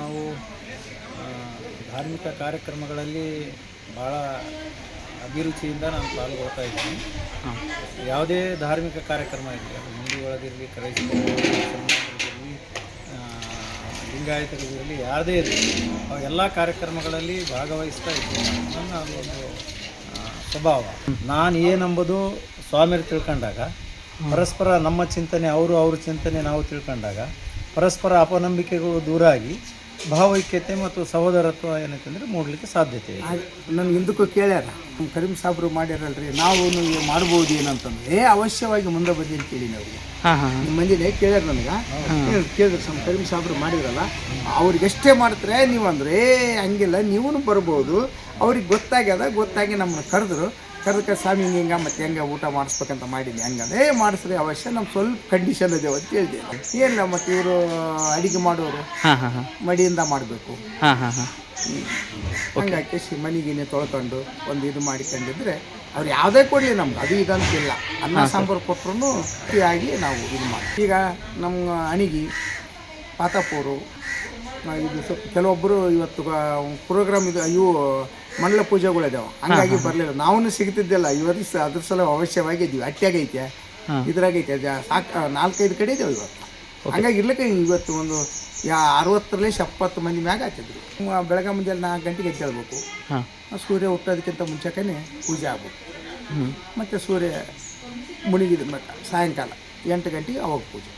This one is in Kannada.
ನಾವು ಧಾರ್ಮಿಕ ಕಾರ್ಯಕ್ರಮಗಳಲ್ಲಿ ಭಾಳ ಅಭಿರುಚಿಯಿಂದ ನಾನು ಪಾಲ್ಗೊಳ್ತಾ ಇದ್ದೀನಿ. ಯಾವುದೇ ಧಾರ್ಮಿಕ ಕಾರ್ಯಕ್ರಮ ಇರಲಿ, ಅದು ಹಿಂದೂಗಳದಿರಲಿ ಕ್ರೈಸ್ತರಿರಲಿ ಲಿಂಗಾಯತರಿರಲಿ ಯಾವುದೇ ಇರಲಿ ಎಲ್ಲ ಕಾರ್ಯಕ್ರಮಗಳಲ್ಲಿ ಭಾಗವಹಿಸ್ತಾ ಇದ್ದೀನಿ. ನನ್ನ ಒಂದು ಸ್ವಭಾವ. ನಾನು ಏನಂಬುದು ಸ್ವಾಮಿಯರು ತಿಳ್ಕೊಂಡಾಗ, ಪರಸ್ಪರ ನಮ್ಮ ಚಿಂತನೆ, ಅವರು ಅವ್ರ ಚಿಂತನೆ, ನಾವು ತಿಳ್ಕೊಂಡಾಗ, ಪರಸ್ಪರ ಅಪನಂಬಿಕೆಗಳು ದೂರ ಆಗಿ ಭಾವೈಕ್ಯತೆ ಮತ್ತು ಸಹೋದರತ್ವ ಏನಂತಂದರೆ ಮೂಡಲಿಕ್ಕೆ ಸಾಧ್ಯತೆ ಇದೆ. ನನಗೆ ಹಿಂದಕ್ಕೂ ಕೇಳ್ಯಾರ. ನಮ್ಮ ಕರೀಂ ಸಾಬ್ರು ಮಾಡ್ಯಾರಲ್ರಿ ನಾವು ಮಾಡ್ಬೋದು ಏನಂತಂದ್ರೆ ಏ ಅವಶ್ಯವಾಗಿ ಮುಂದೆ ಬನ್ನಿ ಅಂತ ಕೇಳಿ ನಾವು ಹಾಂ ಹಾಂ. ನಿಮ್ಮ ಮಂದಿನೇ ಕೇಳ್ಯಾರ ನನಗೆ. ಕೇಳಿದ್ರು ನಮ್ಮ ಕರೀಂ ಸಾಬ್ರು ಮಾಡಿದ್ರಲ್ಲ ಅವ್ರಿಗೆ ಎಷ್ಟೇ ಮಾಡ್ತಾರೆ ನೀವು ಅಂದ್ರೆ ಏ ಹಂಗಿಲ್ಲ ನೀವೂ ಬರ್ಬೋದು. ಅವ್ರಿಗೆ ಗೊತ್ತಾಗ್ಯದ ಗೊತ್ತಾಗಿ ನಮ್ಮನ್ನ ಕರೆದ್ರು. ಕರೆದಕ್ಕೆ ಸ್ವಾಮಿ ಹಿಂಗೆ ಹಿಂಗೆ ಮತ್ತೆ ಹೆಂಗೆ ಊಟ ಮಾಡಿಸ್ಬೇಕಂತ ಮಾಡಿದ್ದೆ ಹಂಗಂದ್ರೆ ಏ ಮಾಡಿಸ್ರಿ ಅವಶ್ಯ ನಮ್ಮ ಸ್ವಲ್ಪ ಕಂಡೀಷನ್ ಇದೆ ಅಂತ ಹೇಳಿದೆ ಏನಿಲ್ಲ ಮತ್ತೆ ಇವರು ಅಡಿಗೆ ಮಾಡೋರು ಹಾಂ ಹಾಂ ಹಾಂ. ಮಡಿಯಿಂದ ಮಾಡಬೇಕು. ಹಂಗಾಗಿ ಮನೆಗಿನೇ ತೊಳ್ಕೊಂಡು ಒಂದು ಇದು ಮಾಡಿಕೊಂಡಿದ್ರೆ ಅವ್ರು ಯಾವುದೇ ಕೊಡಲಿ ನಮ್ಗೆ ಅದು ಇದಂತಿಲ್ಲ. ಅನ್ನ ಸಾಂಬಾರು ಕೊಟ್ಟರು ಆಗಿ ನಾವು ಇದು ಮಾಡಿ ಈಗ ನಮ್ಮ ಅಣಿಗಿ ಪಾತಾಪೂರು ಇದು ಸ್ವಲ್ಪ ಕೆಲವೊಬ್ಬರು ಇವತ್ತು ಪ್ರೋಗ್ರಾಮ್ ಇದು ಇವು ಮಂಡಲ ಪೂಜೆಗಳಿದಾವೆ ಹಂಗಾಗಿ ಬರಲಿಲ್ಲ. ನಾವು ಸಿಗ್ತಿದ್ದಿಲ್ಲ. ಇವತ್ತು ಸ ಅದ್ರ ಸಲ ಅವಶ್ಯವಾಗಿದ್ದೀವಿ ಅಟ್ಯಾಗೈತೆ ಇದ್ರಾಗೈತೆ. ಜ ಸಾಕು ನಾಲ್ಕೈದು ಕಡೆ ಇದಾವೆ ಇವತ್ತು. ಹಂಗಾಗಿ ಇರ್ಲಿಕ್ಕೆ ಇವತ್ತು ಒಂದು ಯಾ ಅರವತ್ತರಲ್ಲಿ ಎಪ್ಪತ್ತು ಮಂದಿ ಮ್ಯಾಗ ಹಾಕಿದ್ರು ಬೆಳಗ್ಗೆ ಮುಂಜಾನೆ ನಾಲ್ಕು ಗಂಟೆಗೆ ಎದ್ದೇಳ್ಬೇಕು ಸೂರ್ಯ ಹುಟ್ಟೋದಕ್ಕಿಂತ ಮುಂಚೆನೇ ಪೂಜೆ ಆಗ್ಬೇಕು. ಮತ್ತು ಸೂರ್ಯ ಮುಳುಗಿದ ಮಟ್ಟ ಸಾಯಂಕಾಲ ಎಂಟು ಗಂಟೆಗೆ ಅವಾಗ ಪೂಜೆ.